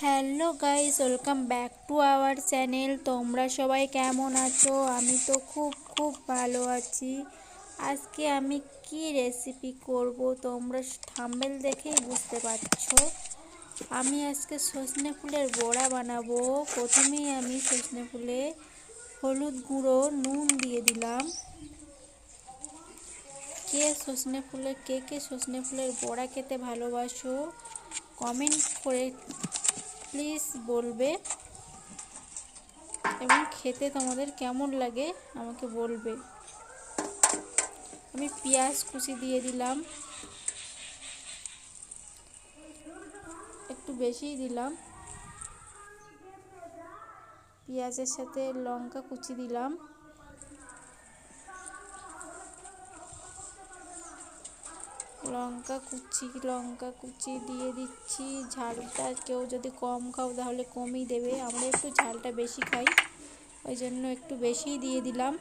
Hello guys, welcome back to our channel. তোমরা সবাই কেমন আছো? আমি তো খুব খুব ভালো আছি। আজকে আমি কি রেসিপি করব তোমরা থাম্বেল দেখেই বুঝতে পারছ। আমি আজকে সজনে ফুলের বড়া বানাবো। প্রথমেই আমি সজনে ফুলে হলুদ গুঁড়ো, নুন দিয়ে দিলাম। কে সজনে ফুলের কে কে সজনে ফুলের বড়া খেতে ভালোবাসো কমেন্ট করে প্লিজ বলবে। এবং খেতে তোমাদের কেমন লাগে আমাকে বলবে। আমি পেঁয়াজ কুচি দিয়ে দিলাম। একটু বেশিই দিলাম। পেঁয়াজের সাথে লঙ্কা কুচি দিলাম। লঙ্কা কুচি লঙ্কা কুচি দিয়ে দিচ্ছি। ঝালটা কেউ যদি কম খাও তাহলে কমই দেবে। আমরা একটু ঝালটা বেশি খাই, ওই জন্য একটু বেশিই দিয়ে দিলাম।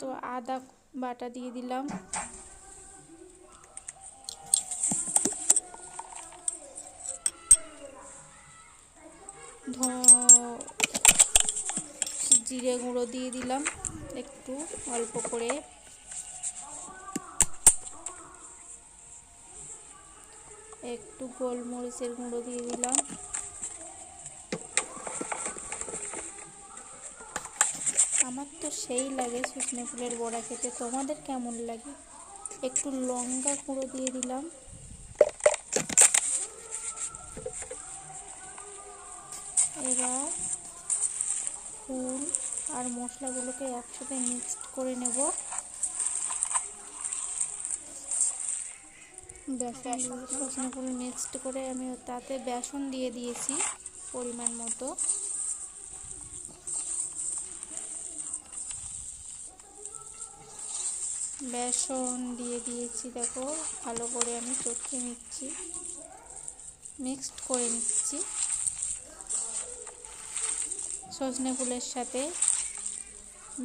তো আদা বাটা দিয়ে দিলাম। জিরে গুঁড়ো দিয়ে দিলাম একটু অল্প করে। একটু গোলমরিচের গুঁড়ো দিয়ে দিলাম। আমার তো সেই লাগে শুকনো ফুলের বড়া খেতে। তোমাদের কেমন লাগে? একটু লঙ্কা গুঁড়ো দিয়ে দিলাম। এবার ফুল আর মশলাগুলোকে একসাথে মিক্সড করে নেব। বেসন সজনে ফুল মিক্সড করে আমি তাতে বেসন দিয়ে দিয়েছি পরিমাণ মতো। বেসন দিয়ে দিয়েছি দেখো ভালো করে আমি চটকে নিচ্ছি। মিক্সড করে নিচ্ছি। সজনে ফুলের সাথে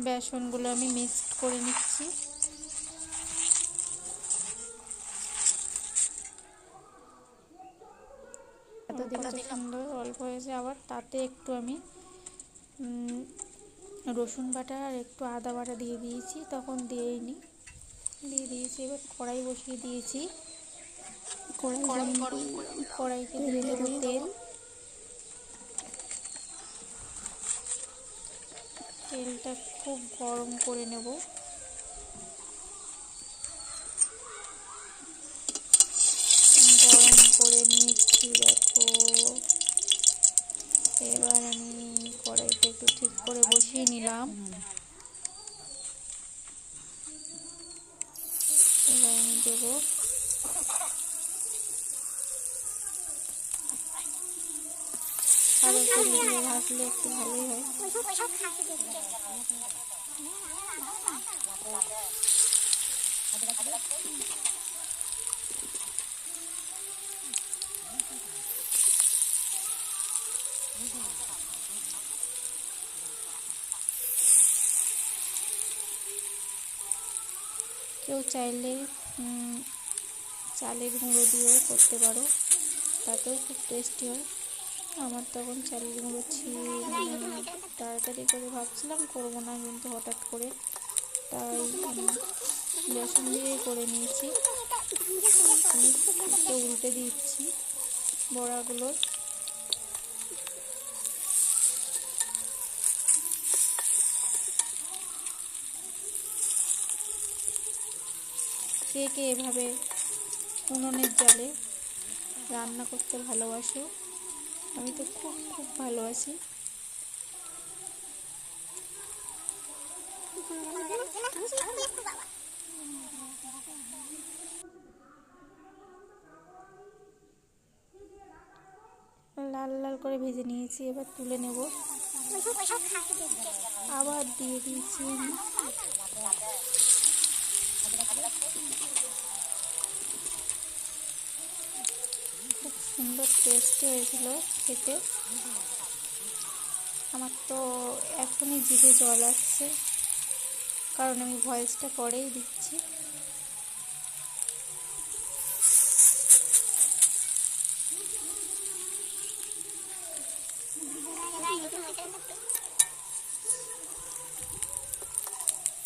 বেসনগুলো আমি মিক্সড করে নিচ্ছি। কত সুন্দর অল্প হয়েছে আবার তাতে একটু আমি রসুন বাটা আর একটু আদা বাটা দিয়ে দিয়েছি তখন দিয়েই নি। দিয়ে দিয়েছি এবার কড়াই বসিয়ে দিয়েছি। কড়াই কড়াইতে দিয়ে দেবো তেল। তেলটা খুব গরম করে নেব। গরম করে নিচ্ছি, দেখো। এবার আমি কড়াইটা একটু ঠিক করে বসিয়ে নিলাম। এবার আমি দেবো আরও একটু দিয়ে ভাজলে একটু ভালোই হয় কেউ চাইলে চালের গুঁড়ো দিয়েও করতে পারো তাতেও খুব টেস্টি হয় আমার তখন গুঁড়ো ছিল তাড়াতাড়ি করে ভাবছিলাম, করব না কিন্তু হঠাৎ করে তাই বেসন দিয়েই করে নিয়েছি। উল্টে দিচ্ছি বড়াগুলোর কে কে এভাবে উনুনের জালে রান্না করতে ভালোবাসো? আমি তো খুব খুব ভালো আছি। লাল লাল করে ভেজে নিয়েছি, এবার তুলে নেব। আবার দিয়ে দিয়েছি সুন্দর টেস্টি হয়েছিল খেতে। আমার তো এখনই জিভে জল আসছে, কারণ আমি ভয়েসটা পরেই দিচ্ছি।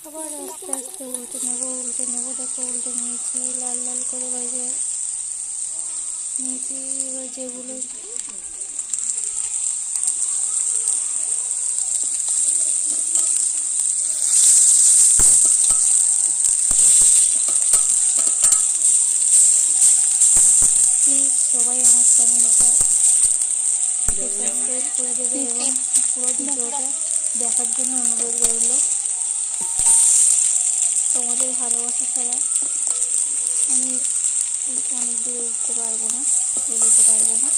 আবার আস্তে আস্তে উল্টে নেব উল্টে নেব, দেখো উল্টে নিয়েছি, লাল লাল করে বাজে নিয়েছি এবার যেগুলো প্লিজ সবাই আমার চ্যানেলটা সাবস্ক্রাইব করে দেবে এবং পুরো ভিডিওটা দেখার জন্য অনুরোধ রইল। তোমাদের ভালোবাসা ছাড়া আমি অনেক দূরে উঠতে পারব না এগোতে পারব না।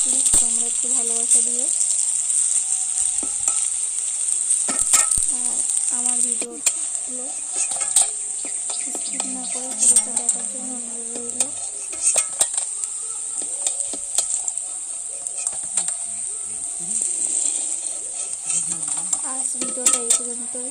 প্লিজ একটু ভালোবাসা দিও। আর আমার স্কিপ না করে পুরোটা দেখার জন্য অনুরোধ রইল। আজ ভিডিওটা এই পর্যন্তই।